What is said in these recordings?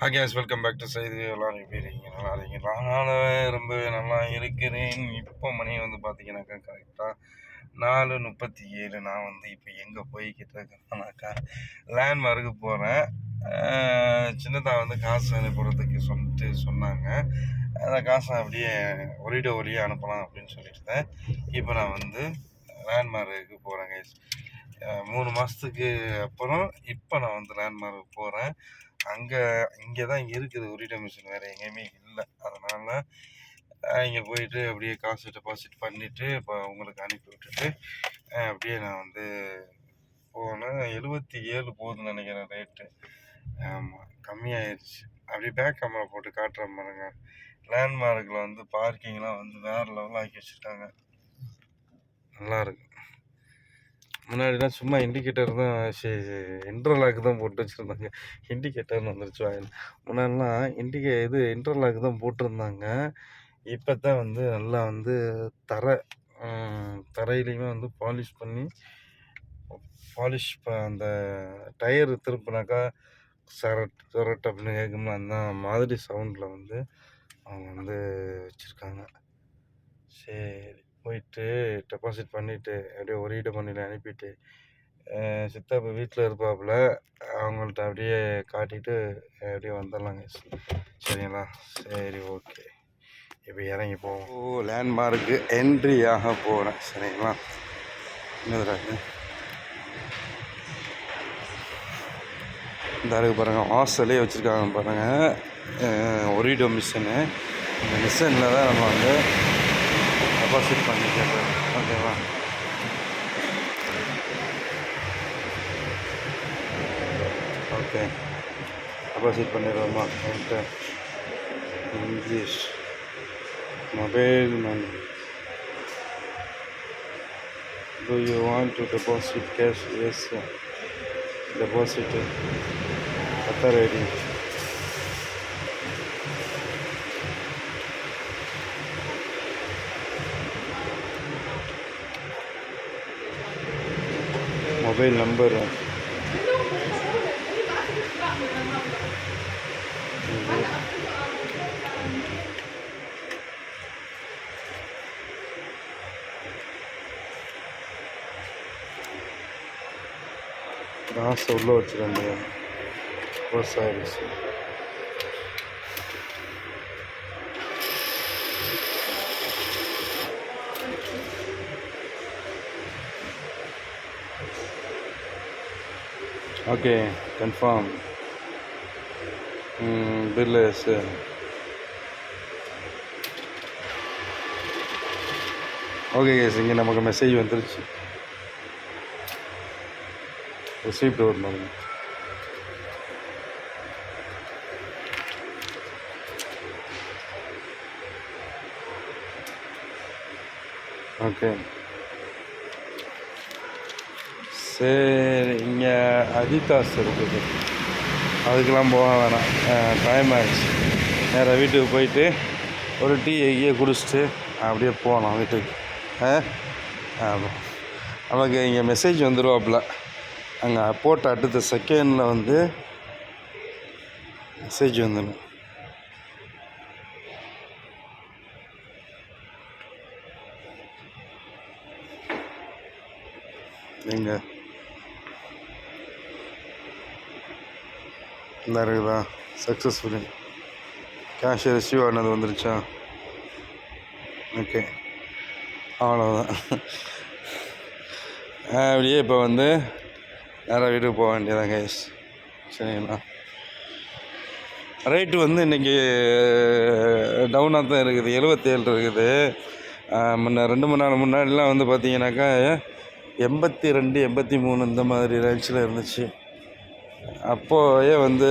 ஹாக்கியாஸ் welcome back to செய்தி எல்லாரும் எப்படி இருக்கீங்க? நல்லா இருக்கீங்களா? நானும் ரொம்ப நல்லா இருக்கிறேன். இப்போ மணி வந்து பார்த்தீங்கன்னாக்கா கரெக்டாக நாலு முப்பத்தி ஏழு நான் வந்து இப்போ எங்கே போய்கிட்டு இருக்கேன்னாக்கா லேண்ட்மார்க்கு போகிறேன் சின்னதாக வந்து காசு அனுப்புறதுக்கு சொல்லிட்டு சொன்னாங்க. அந்த காசை அப்படியே ஒளிட ஒரே அனுப்பலாம் அப்படின்னு சொல்லிட்டு இப்போ நான் வந்து லேண்ட்மார்க்கு போகிறேன் கைஸ் மூணு மாதத்துக்கு அப்புறம் இப்போ நான் வந்து லேண்ட்மார்க்கு போகிறேன் அங்கே இங்கே தான் இருக்குது உரிட்ட மிஷின் வேறு எங்கேயுமே இல்லை. அதனால் இங்கே போயிட்டு அப்படியே காசு டெபாசிட் பண்ணிவிட்டு இப்போ உங்களுக்கு அனுப்பி விட்டுட்டு அப்படியே நான் வந்து போனேன் எழுபத்தி ஏழு போகுதுன்னு நினைக்கிறேன் ரேட்டு ஆமாம் கம்மியாயிடுச்சு அப்படியே பேக் கேமரா போட்டு காட்டுற பாருங்க. லேண்ட்மார்க்கில் வந்து பார்க்கிங்லாம் வந்து வேறு லெவலில் ஆக்கி வச்சுருக்காங்க. நல்லாயிருக்கு முன்னாடிலாம் சும்மா இண்டிகேட்டர் தான் இன்டர்லாக் தான் போட்டு வச்சுருந்தாங்க. இண்டிகேட்டர்னு வந்துருச்சு வாயில். முன்னாடிலாம் இண்டிகே இது இன்டர்லாக் தான் போட்டிருந்தாங்க. இப்போ தான் வந்து நல்லா வந்து தரை தரையிலையுமே வந்து பாலிஷ் பண்ணி பாலிஷ் அந்த டயர் திருப்பினாக்கா சரட் சரட் அப்படின்னு கேட்கும்ல அந்த மாதிரி சவுண்டில் வந்து அவங்க வந்து வச்சுருக்காங்க. சரி. போயிட்டு டெபாசிட் பண்ணிவிட்டு அப்படியே ஒரு ஈடு பண்ணிட்டு அனுப்பிட்டு சித்தப்பா வீட்டில் இருப்பாப்புல அவங்கள்ட்ட அப்படியே காட்டிட்டு அப்படியே வந்துடலாங்க. சரிங்களா? சரி ஓகே. இப்போ இறங்கி போவோம். ஓ லேண்ட்மார்க்கு ஆக போகிறேன் சரிங்களா? என்னதுடா இந்த அழகு பாருங்கள் வாசலே வச்சுருக்காங்க பாருங்கள் ஒரிடோ மிஷினு. இந்த மிஷினில் தான் நம்ம வந்து டெபாசிட் பண்ணிக்கிறது ஓகேவா okay deposit பண்ணிடுவோமா enter English mobile money Do you want to deposit cash? Yes, sir. Deposit it. Mobile number காசு உள்ளே வச்சுருந்தேன். க்ளோஸ் ஆகிடுச்சு okay confirm bill sir okay case இங்கே நமக்கு மெசேஜ் வந்துருச்சு. ரிசீப்ட் வரணும் ஓகே சரி இங்கே அதிதாஸ் இருக்குது. அதுக்கெல்லாம் போக வேணாம். டைம் ஆகிடுச்சு நேராக வீட்டுக்கு போயிட்டு ஒரு டீ எங்கேயே குடிச்சிட்டு அப்படியே போகலாம் வீட்டுக்கு. ஆ? ஆமாம் நமக்கு இங்கே மெசேஜ் வந்துடுவாப்புல அங்கே போட்ட அடுத்த செகண்டில் வந்து மெசேஜ் வந்துடும். இந்த இருக்குதா சக்ஸஸ்ஃபுல்லி கேஷ் ரிசீவ் ஆனது வந்துருச்சா? ஓகே அவ்வளோதான் அப்படியே இப்போ வந்து நேராக வீட்டுக்கு போக வேண்டியதான் கேஷ் சரிங்களா? ரேட்டு வந்து இன்றைக்கி டவுனாக தான் இருக்குது. எழுபத்தேழு இருக்குது. முன்ன ரெண்டு மூணு நாள் முன்னாடிலாம் வந்து பார்த்தீங்கன்னாக்கா எண்பத்தி ரெண்டு எண்பத்தி மூணு இந்த மாதிரி ரேஞ்சில் இருந்துச்சு. அப்போயே வந்து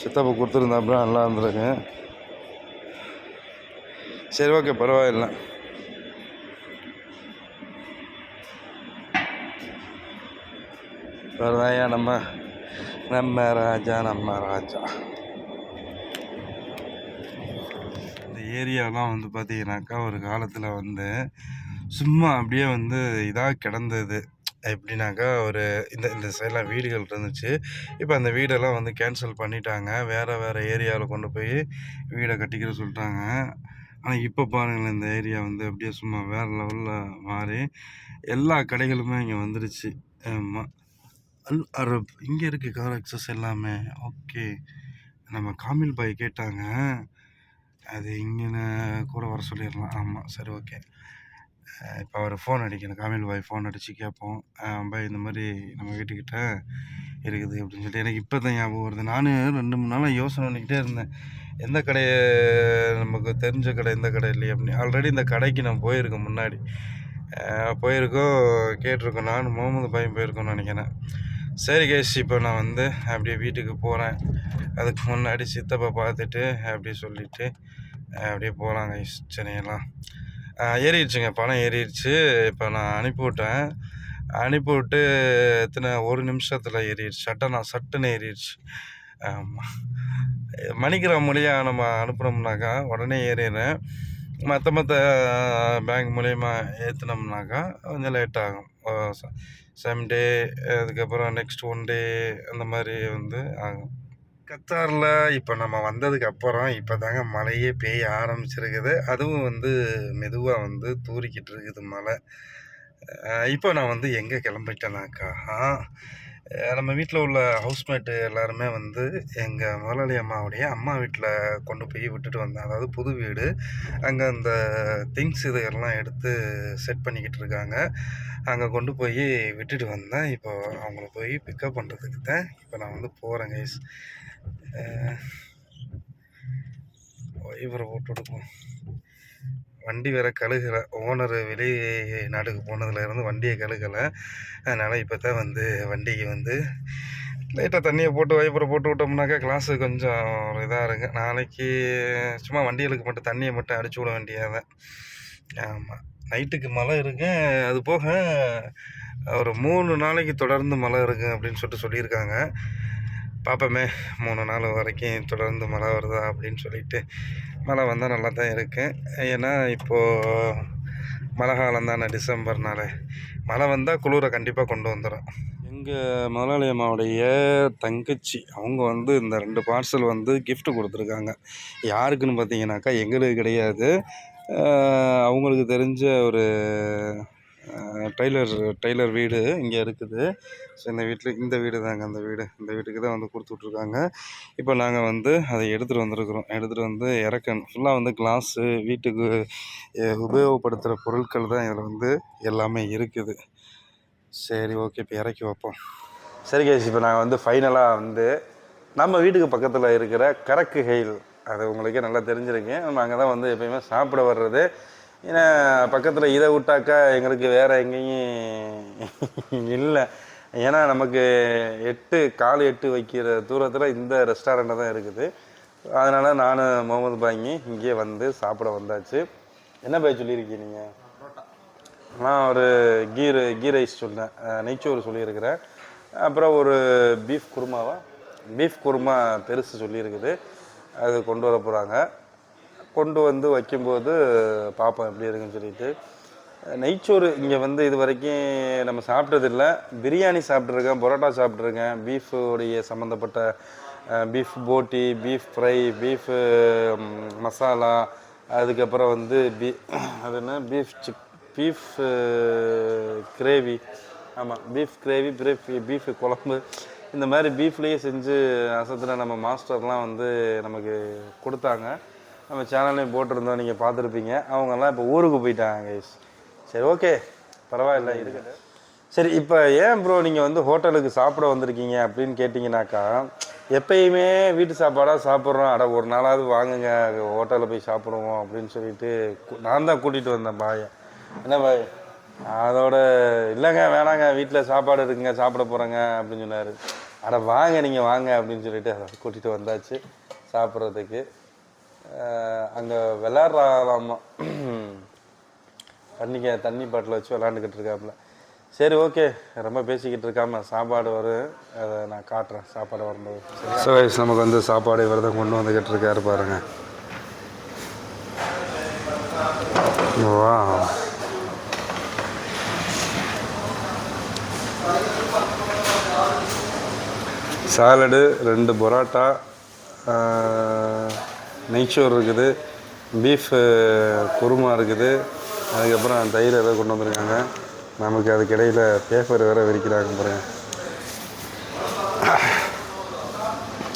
சித்தப்பா கொடுத்துருந்தாப்புல நல்லா இருந்திருக்கு. சரி ஓகே பரவாயில்ல. வரதாயா நம்ம நம்ம ராஜா நம்ம ராஜா. இந்த ஏரியாலாம் வந்து பார்த்தீங்கன்னாக்கா ஒரு காலத்தில் வந்து சும்மா அப்படியே வந்து இதாக கிடந்தது. எப்படின்னாக்கா ஒரு இந்த இந்த சைட்லாம் வீடுகள் இருந்துச்சு. இப்போ அந்த வீடெல்லாம் வந்து கேன்சல் பண்ணிட்டாங்க. வேறு வேறு ஏரியாவில் கொண்டு போய் வீடை கட்டிக்கிற சொல்லிட்டாங்க. ஆனால் இப்போ பாருங்களேன் இந்த ஏரியா வந்து அப்படியே சும்மா வேறு லெவலில் மாறி எல்லா கடைகளுமே இங்கே வந்துருச்சு. ஆமாம் அல் அரப் இங்கே இருக்குது கார் அக்சஸ் எல்லாமே. ஓகே. நம்ம காமில் பாய் கேட்டாங்க. அது இங்கே கூட வர சொல்லிடலாம். ஆமாம் சரி ஓகே. இப்போ அவர் ஃபோன் அடிக்கணும் காமில் பாய் ஃபோன் அடித்து கேட்போம் பாய் இந்த மாதிரி நம்ம வீட்டுக்கிட்ட இருக்குது அப்படின்னு சொல்லிட்டு எனக்கு இப்போ தான் ஞாபகம் வருது. நானும் ரெண்டு மூணு நாளாக யோசனை பண்ணிக்கிட்டே இருந்தேன். எந்த கடையை நமக்கு தெரிஞ்ச கடை எந்த கடை இல்லையே அப்படின்னு. ஆல்ரெடி இந்த கடைக்கு நான் போயிருக்கேன் முன்னாடி. போயிருக்கோம் கேட்டிருக்கோம். நானும் முகமது பையன் போயிருக்கோம்னு நினைக்கிறேன். சரி கேஷ் இப்போ நான் வந்து அப்படியே வீட்டுக்கு போகிறேன் அதுக்கு முன்னாடி சித்தப்பா பார்த்துட்டு அப்படியே சொல்லிவிட்டு அப்படியே போகலாம் கைஸ் சென்னையெல்லாம் ஏறிடுச்சுங்க. பணம் ஏறிடுச்சு. இப்போ நான் அனுப்பிவிட்டேன் அனுப்பிவிட்டு எத்தனை ஒரு நிமிஷத்தில் ஏறிடுச்சு. சட்டனா சட்டுன்னு ஏறிடுச்சு. ஆமாம் மணிக்கிராம் மூலியம் நம்ம அனுப்புனோம்னாக்கா உடனே ஏறிடுறேன். மற்ற மற்ற பேங்க் மூலயமா ஏற்றினோம்னாக்கா கொஞ்சம் லேட் ஆகும். செவன் டே அதுக்கப்புறம் நெக்ஸ்ட் ஒன் டே அந்த மாதிரி வந்து ஆகும். கத்தாரில் இப்போ நம்ம வந்ததுக்கு அப்புறம் இப்போ தாங்க மழையே பெய்ய ஆரம்பிச்சிருக்குது. அதுவும் வந்து மெதுவாக வந்து தூரிக்கிட்டு இருக்குது மழை. இப்போ நான் வந்து எங்கே கிளம்பிட்டேனாக்கா நம்ம வீட்டில் உள்ள ஹவுஸ்மேட்டு எல்லாருமே வந்து எங்கள் முதலாளி அம்மாவுடைய அம்மா வீட்டில் கொண்டு போய் விட்டுட்டு வந்தேன் அதாவது புது வீடு. அங்கே அந்த திங்ஸ் இதையெல்லாம் எடுத்து செட் பண்ணிக்கிட்டு இருக்காங்க. அங்கே கொண்டு போய் விட்டுட்டு வந்தேன். இப்போ அவங்கள போய் பிக்கப் பண்ணுறதுக்கு தான் இப்போ நான் வந்து போகிறேன் கைஸ் இவரை போட்டு கொடுப்போம் வண்டி வேறு கழுகலை. ஓனர் வெளி நாட்டுக்கு போனதுலேருந்து வண்டியை கழுகலை. அதனால் இப்போ தான் வந்து வண்டிக்கு வந்து லைட்டாக தண்ணியை போட்டு வைப்பரை போட்டு விட்டோம்னாக்கா கிளாஸு கொஞ்சம் ஒரு இதாக இருங்க நாளைக்கு சும்மா வண்டிகளுக்கு மட்டும் தண்ணியை மட்டும் அடிச்சு விட வேண்டியதான் ஆமாம் நைட்டுக்கு மழை இருக்கு. அது போக ஒரு மூணு நாளைக்கு தொடர்ந்து மழை இருக்குது அப்படின்னு சொல்லிட்டு சொல்லியிருக்காங்க. பார்ப்போமே மூணு நாள் வரைக்கும் தொடர்ந்து மழை வருதா அப்படின்னு சொல்லிட்டு மழை வந்தால் நல்லா தான் இருக்குது ஏன்னா இப்போது மழை காலம் தானே டிசம்பர்னால. மழை வந்தால் குளிரை கண்டிப்பாக கொண்டு வந்துடும் எங்கள் முதலாளி அம்மாவுடைய தங்கச்சி அவங்க வந்து இந்த ரெண்டு பார்சல் வந்து கிஃப்ட் கொடுத்துருக்காங்க. யாருக்குன்னு பார்த்தீங்கன்னாக்கா எங்களுக்கு கிடையாது. அவங்களுக்கு தெரிஞ்ச ஒரு டெய்லர் டெய்லர் வீடு இங்கே இருக்குது. ஸோ இந்த வீட்டில் இந்த வீடு தாங்க அந்த வீடு. இந்த வீட்டுக்கு தான் வந்து கொடுத்துட்ருக்காங்க இப்போ நாங்கள் வந்து அதை எடுத்துகிட்டு வந்திருக்கிறோம். எடுத்துகிட்டு வந்து இறக்கணும். ஃபுல்லாக வந்து கிளாஸு வீட்டுக்கு உபயோகப்படுத்துகிற பொருட்கள் தான் இதில் வந்து எல்லாமே இருக்குது. சரி ஓகே இப்போ இறக்கி வைப்போம். சரி கேஷ் இப்போ நாங்கள் வந்து ஃபைனலாக வந்து நம்ம வீட்டுக்கு பக்கத்தில் இருக்கிற கரக்கு ஹெயில் அது உங்களுக்கே நல்லா தெரிஞ்சிருக்கேன் நம்ம அங்கே தான் வந்து எப்பயுமே சாப்பிட வர்றது. ஏன்னா பக்கத்தில் இதை விட்டாக்கா எங்களுக்கு வேறு எங்கேயும் இல்லை. ஏன்னா நமக்கு எட்டு கால் எட்டு வைக்கிற தூரத்தில் இந்த ரெஸ்டாரண்ட்டு தான் இருக்குது. அதனால் நான் முகமது பாங்கி இங்கேயே வந்து சாப்பிட வந்தாச்சு. என்ன பேர் சொல்லியிருக்கீங்க நீங்கள் நான் ஒரு கீ கீ ரைஸ் சொன்னேன். நெய்ச்சோறு சொல்லியிருக்கிறேன். அப்புறம் ஒரு பீஃப் குருமாவா? பீஃப் குருமா பெருசு சொல்லியிருக்குது. அது கொண்டு வர போகிறாங்க கொண்டு வந்து வைக்கும்போது பார்ப்போம் எப்படி இருக்குன்னு சொல்லிட்டு. நெய்ச்சோறு இங்கே வந்து இது வரைக்கும் நம்ம சாப்பிட்டதில்ல. பிரியாணி சாப்பிட்ருக்கேன் பரோட்டா சாப்பிட்ருக்கேன் பீஃபுடைய சம்மந்தப்பட்ட பீஃப் போட்டி பீஃப் ஃப்ரை பீஃபு மசாலா அதுக்கப்புறம் வந்து பீ அது என்ன? பீஃப் சிக் பீஃப் கிரேவி. ஆமாம் பீஃப் கிரேவி பீஃப் பீஃப் குழம்பு. இந்த மாதிரி பீஃப்லேயே செஞ்சு அசத்தில் நம்ம மாஸ்டர்லாம் வந்து நமக்கு கொடுத்தாங்க. நம்ம சேனல்லையும் போட்டிருந்தோம் நீங்கள் பார்த்துருப்பீங்க. அவங்கெல்லாம் இப்போ ஊருக்கு போயிட்டாங்க கைஸ் சரி ஓகே பரவாயில்ல இருக்குது சரி இப்போ ஏன் ப்ரோ நீங்கள் வந்து ஹோட்டலுக்கு சாப்பிட வந்திருக்கீங்க அப்படின்னு கேட்டிங்கனாக்கா எப்பயுமே வீட்டு சாப்பாடாக சாப்பிட்றோம். அட ஒரு நாளாவது வாங்குங்க ஹோட்டலில் போய் சாப்பிடுவோம் அப்படின்னு சொல்லிட்டு நான் தான் கூட்டிகிட்டு வந்தேன் பாயை. என்ன பாய்? அதோட இல்லைங்க வேணாங்க வீட்டில் சாப்பாடு இருக்குங்க சாப்பிட போகிறேங்க அப்படின்னு சொன்னார். அட வாங்க நீங்கள் வாங்க அப்படின்னு சொல்லிட்டு அதை கூட்டிகிட்டு வந்தாச்சு சாப்பிட்றதுக்கு. அங்கே விளாட்றாங்களாமா தண்ணிக்க தண்ணி பாட்டில் வச்சு விளாண்டுக்கிட்டு இருக்காப்புல. சரி ஓகே. ரொம்ப பேசிக்கிட்டு இருக்காம சாப்பாடு வரும் அதை நான் காட்டுறேன். சாப்பாடு வரும்போது. ஸோ நமக்கு வந்து சாப்பாடு விரதம் கொண்டு வந்துக்கிட்டு இருக்காரு பாருங்க. வா சாலடு ரெண்டு பரோட்டா நெய்ச்சோறு இருக்குது பீஃப் குருமா இருக்குது. அதுக்கப்புறம் தயிர் ஏதோ கொண்டு வந்திருக்காங்க. நமக்கு அதுக்கு இடையில் பேப்பர் வேறு விரிக்கிறாங்க பாருங்க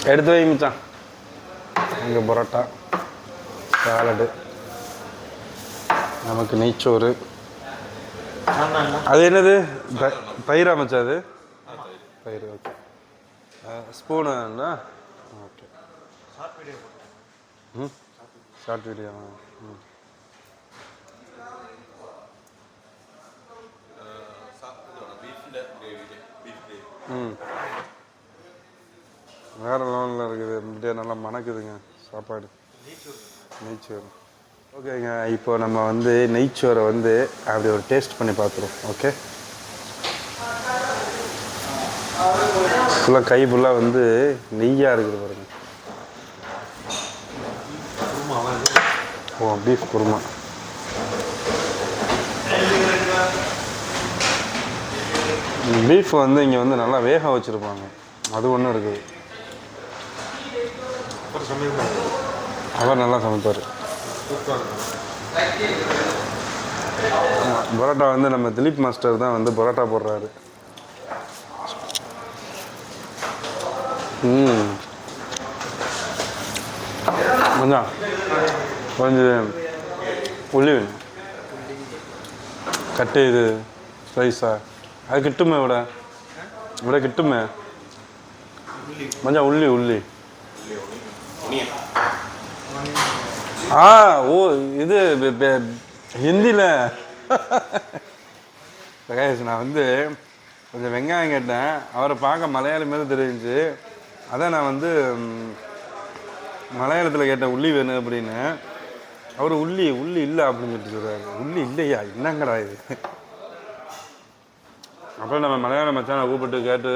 எடுத்து வை மிச்சான். இங்கே பரோட்டா சாலடு நமக்கு நெய்ச்சோறு அது என்னது? த- தயிரா அமைச்சா அது? தயிர் ஓகே ஸ்பூனுண்ணா ஓகே. ம் ஷார்ட் வீடியோவா ம். ம். வேறு லெவலில் இருக்குது. இப்படியே நல்லா மணக்குதுங்க. சாப்பாடு. நெய்ச்சோறு. ஓகேங்க. இப்போ நம்ம வந்து நெய்ச்சோரை வந்து அப்படி ஒரு டேஸ்ட் பண்ணி பார்த்துருவோம். ஓகே ஃபுல்லாக கை ஃபுல்லாக வந்து நெய்யாக இருக்குது பாருங்கள் ஓ பீஃப் குருமா. பீஃப் வந்து இங்கே வந்து நல்லா வேக வச்சுருப்பாங்க. அது ஒன்றும் இருக்குது அவர் நல்லா சமைப்பார். பரோட்டா வந்து நம்ம திலீப் மாஸ்டர் தான் வந்து பரோட்டா போடுறாரு. ம். கொஞ்சம் கொஞ்சம் உள்ளி வேணும் கட்டு இது ஸ்லைஸா அது கிட்டுமே விட. விட கிட்டுமே. மஞ்சா உள்ளி உள்ளி. ஆ ஓ இது பெ- ஹிந்தியில் பிரகாஷ் நான் வந்து கொஞ்சம் வெங்காயம் கேட்டேன். அவரை பார்க்க மலையாளி மேலே தெரிஞ்சு அதான் நான் வந்து மலையாளத்தில் கேட்டேன் உள்ளி வேணும் அப்படின்னு. அவர் உள்ளி உள்ளி இல்லை அப்படின்னு சொல்லிட்டு சொல்கிறாரு உள்ளி இல்லையா? என்னங்கடா இது? அப்புறம் நம்ம மலையாள மச்சானை கூப்பிட்டு கேட்டு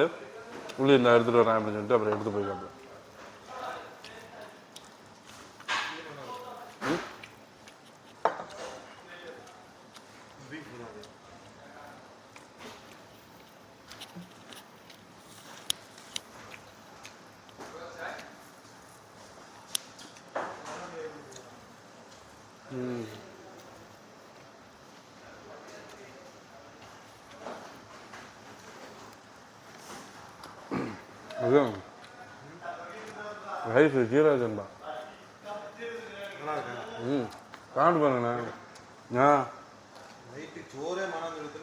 உள்ளி இந்த எடுத்துகிட்டு வரேன் அப்படின்னு சொல்லிட்டு அப்புறம் எடுத்து போய்க்காப்புல அதுவும் ரைஸ் ஜீராஜன்பா ம் காண்டு பாருங்கண்ணா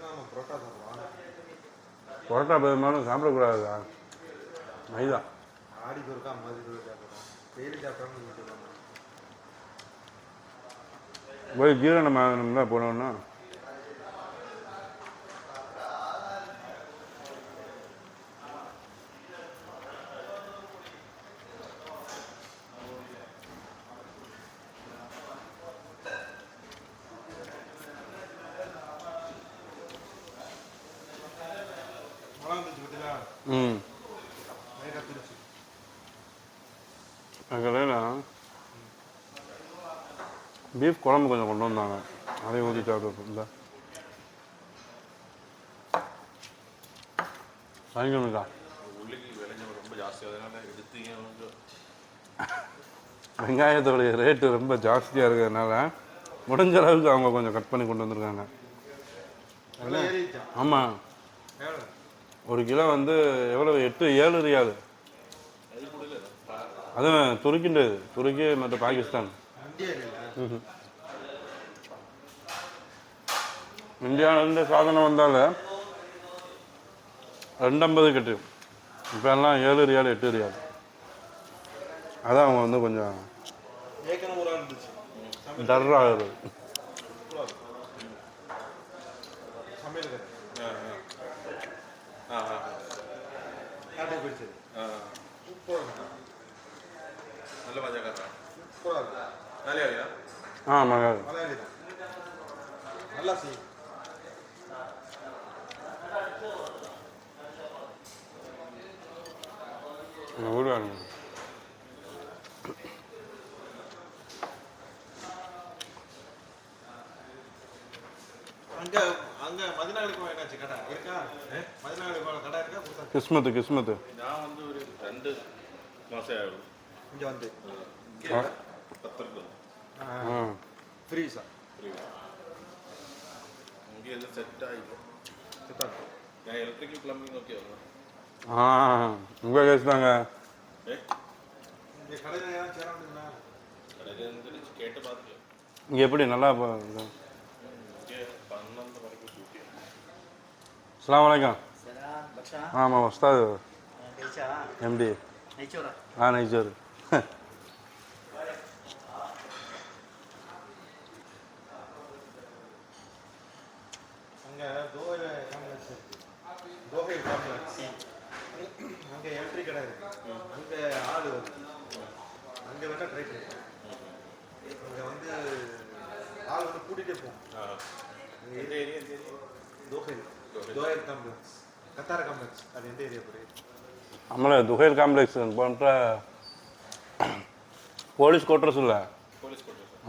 நம்ம புரோட்டா பெரும்பாலும் சாப்பிடக்கூடாதுதா மைதா ஆடி பொருக்கா மாதிரி டெய்லி சாப்பிடாம போய் ஜீரணம் ஆகணும்னா போனோம்னா மழை வந்துச்சு அதுக்கடையில் பீஃப் குழம்பு கொஞ்சம் கொண்டு வந்தாங்க. அதையும் ஊற்றி சாப்பிட்டு வாங்கிக்கணுக்கா வெங்காயத்தோடைய ரேட்டு ரொம்ப ஜாஸ்தியாக இருக்கிறதுனால முடிஞ்ச அளவுக்கு அவங்க கொஞ்சம் கட் பண்ணி கொண்டு வந்திருக்காங்க. ஆமாம் ஒரு கிலோ வந்து எவ்வளோ எட்டு ஏழு ரியால். அதுவும் துருக்கின்றது. துருக்கி மற்ற பாகிஸ்தான். இந்தியாவிலேருந்து சாதனம் வந்தால் ரெண்டு ஐம்பது கட்டு. இப்போ எல்லாம் ஏழு ரியால் எட்டு ரியால். அதான் அவங்க வந்து கொஞ்சம் ஏற்கனவே ஒரு ஆள் இருந்துச்சு டர் ஆகுது சமையல் காட்டுக்கு போயிடுச்சு நல்ல மஜா கதை மலையாளியா ஆ மலையாளி மலையாளி தான் நல்லா செய்யும் ஊடுகாரங்க கிஸ்மத்து கிஸ்மத்து. நான் வந்து ஒரு ரெண்டு மாதம் ஆகும் இங்க வந்து இங்கே எல்லாம் செட் ஆகிடும் சித்தாந்தம் நான் எலக்ட்ரிக்கல் பிளம்பிங் ஓகே ஆ உங்கள் கேஸ் தாங்க ஏ இங்க எப்படி நல்லா Salam, Baksha. ஆமாம் உஸ்தாது. எம்டி. ஆ நைச்சோர் அங்க எலக்ட்ரிக் கடை இருக்கு. அங்க ஆள் அங்க வேணா ட்ரை பண்ணி அங்க வந்து ஆள் வந்து கூட்டிகிட்டே அங்க எந்த ஏரியா தோஹை தோஹை காம்ப்ளெக்ஸ் கத்தார காம்ப்ளெக்ஸ் அது எந்த ஏரியா புரியுது நம்மள துஹைல் காம்ப்ளெக்ஸ் போன்ற போலீஸ் கோட்ரஸ் இல்லை?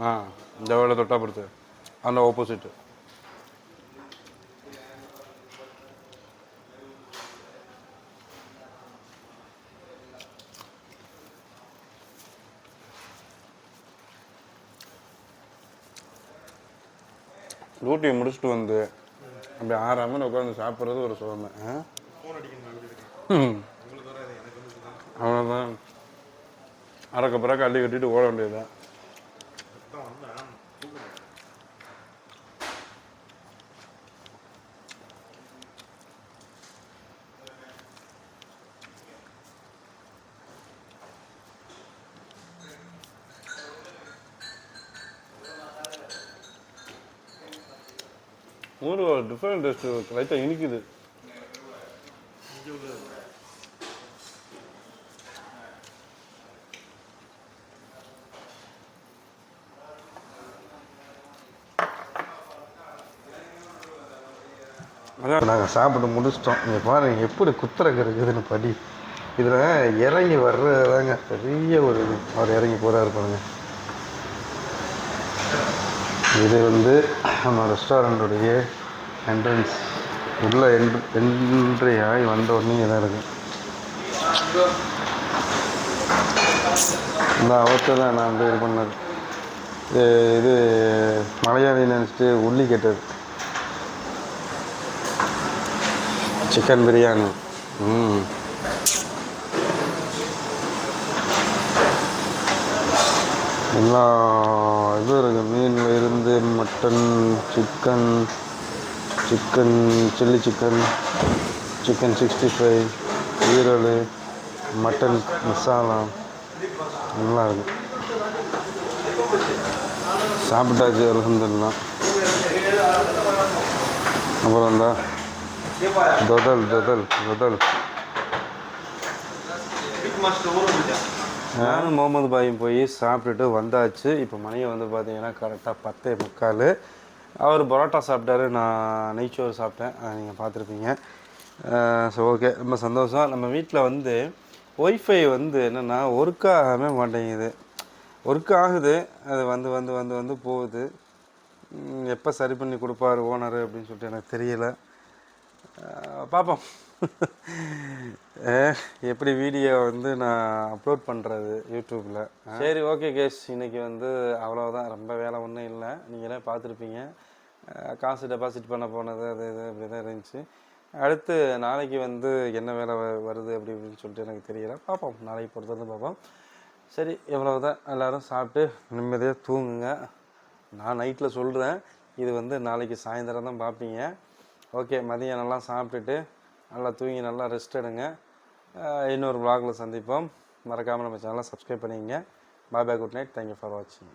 ஆ இந்த வேலை தொட்டாபுரத்து அந்த ஆப்போசிட் டியூட்டி முடிச்சுட்டு வந்து அப்படி ஆறாமல் உட்காந்து சாப்பிட்றது ஒரு சுகமே ஆ? ம் உங்களுக்கு வராது எனக்கு வந்து இதுதான் அவ்வளோதான் அறக்க பிறக்க அள்ளி கட்டிட்டு ஓட வேண்டியதுதான். ஒரு டிஃப்ரெண்ட் டேஸ்ட் லைட்டாக இனிக்குது. அதான் நாங்கள் சாப்பிட்டு முடிச்சிட்டோம். நீங்கள் பாருங்க எப்படி குத்துறக்கு இருக்குதுன்னு படி. இதில் இறங்கி வர்றதாங்க பெரிய ஒரு இது. அவர் இறங்கி போகிறாரு பாருங்க. இது வந்து நம்ம ரெஸ்டாரண்ட்டுடைய என்ட்ரன்ஸ் உள்ளே என் என்ட்ரி ஆகி வந்த உடனே இதாக இருக்குது இந்த அவத்தை தான் நான் வந்து இது பண்ணது. இது இது மலையாளி நினச்சிட்டு உள்ளி கேட்டது சிக்கன் பிரியாணி ம் எல்லா இதுவும் இருக்குது மீனில் இருந்து mutton chicken chicken chilli chicken chicken sixty five ஈரல் மட்டன் மசாலா நல்லா இருக்கு. சாப்பிட்டாச்சு அலமதுல்லாம் அப்புறம் இந்த. Додал, додал, додал. நானும் முகமது பாயும் போய் சாப்பிட்டுட்டு வந்தாச்சு. இப்போ மணியை வந்து பார்த்தீங்கன்னா கரெக்டாக பத்தே முக்கால். அவர் பரோட்டா சாப்பிட்டாரு நான் நெய்ச்சோறு சாப்பிட்டேன். நீங்கள் பார்த்துருப்பீங்க. ஸோ ஓகே ரொம்ப சந்தோஷம். நம்ம வீட்டில் வந்து ஒய்ஃபை வந்து என்னென்னா ஒர்க் ஆகவே மாட்டேங்குது. ஒர்க் ஆகுது அது வந்து வந்து வந்து வந்து போகுது. எப்போ சரி பண்ணி கொடுப்பாரு ஓனர் அப்படின்னு சொல்லிட்டு எனக்கு தெரியலை. பார்ப்போம் எப்படி வீடியோ வந்து நான் அப்லோட் பண்ணுறது யூடியூப்பில் சரி ஓகே கேஸ் இன்னைக்கு வந்து அவ்வளோதான் ரொம்ப வேலை ஒன்றும் இல்லை. நீங்களே பார்த்துருப்பீங்க. காசு டெபாசிட் பண்ண போனது அது இது அப்படி தான் இருந்துச்சு. அடுத்து நாளைக்கு வந்து என்ன வேலை வருது அப்படி இப்படின்னு சொல்லிட்டு எனக்கு தெரியல. பார்ப்போம் நாளைக்கு பொறுத்து வந்து பார்ப்போம் சரி இவ்வளவுதான். எல்லோரும் சாப்பிட்டு நிம்மதியாக தூங்குங்க. நான் நைட்டில் சொல்கிறேன் இது வந்து நாளைக்கு சாயந்தரம் தான் பார்ப்பீங்க ஓகே மதியம் நல்லா சாப்பிட்டுட்டு நல்லா தூங்கி நல்லா ரெஸ்ட் எடுங்க. இன்னொரு vlogல சந்திப்போம். மறக்காமல் நம்ம சேனலை சப்ஸ்கிரைப் பண்ணிக்கங்க. Bye bye good night thank you for வாட்சிங்